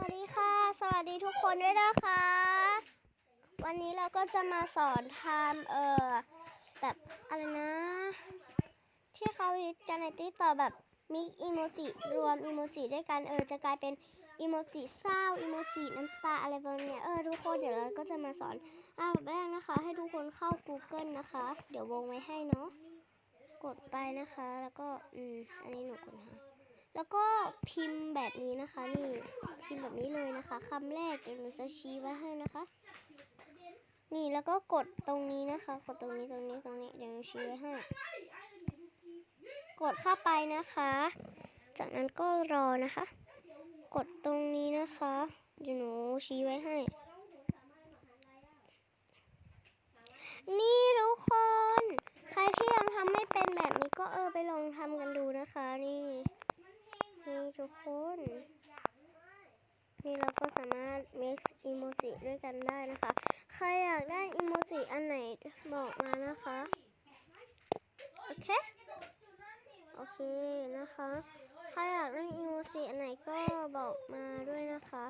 วัสดีค่ะ สวัสดีทุกคนด้วยนะคะ วันนี้เราก็จะมาสอนทำเออแบบอะไรนะ ที่เขาวิจารณ์ในติ๊กต่อแบบมิกอีโมจิรวมอีโมจิด้วยกันเออจะกลายเป็นอีโมจิเศร้าอีโมจิน้ำตาอะไรประมาณเนี้ยเออทุกคนเดี๋ยวเราก็จะมาสอนอะแบบแรกนะคะ ให้ทุกคนเข้า Google นะคะ เดี๋ยววงไว้ให้เนาะกดไปนะคะแล้วก็อืมอันนี้หนูกดหา แล้วก็พิมพ์แบบนี้นะคะ นี่พิมพ์แบบนี้เลยนะคะคำแรกเดี๋ยวหนูจะชี้ไว้ให้นะคะ นี่แล้วก็กดตรงนี้นะคะ กดตรงนี้ตรงนี้ตรงนี้เดี๋ยวหนูชี้ไว้ให้กดเข้าไปนะคะ จากนั้นก็รอนะคะ กดตรงนี้นะคะเดี๋ยวหนูชี้ไว้ให้ นี่ทุกคน ใครที่ยังทำไม่เป็นแบบนี้ก็เออไปลองทำกันดูนะคะ นี่ นี่ ทุกคน นี่เราก็สามารถ mix emoji ด้วยกันได้นะคะ ใครอยากได้ emoji อันไหนบอกมานะคะ โอเค โอเคนะคะ ใครอยากได้ emoji อันไหนก็บอกมาด้วยนะคะ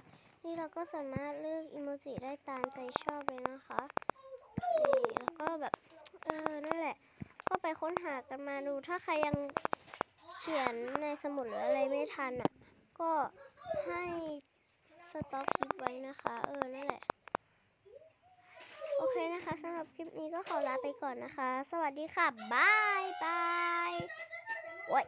นี่เราก็สามารถเลือก emoji ได้ตามใจชอบเลยนะคะนี่แล้วก็แบบ เออ นั่นแหละ ก็ไปค้นหากันมาดู ถ้าใครยังเขียนใน สมุดหรืออะไรไม่ทันอะ ก็ให้สต็อกคลิปไว้นะคะ เออ นั่นแหละ โอเคนะคะสำหรับคลิปนี้ก็ขอลาไปก่อนนะคะ สวัสดีค่ะบายบายโอ้ย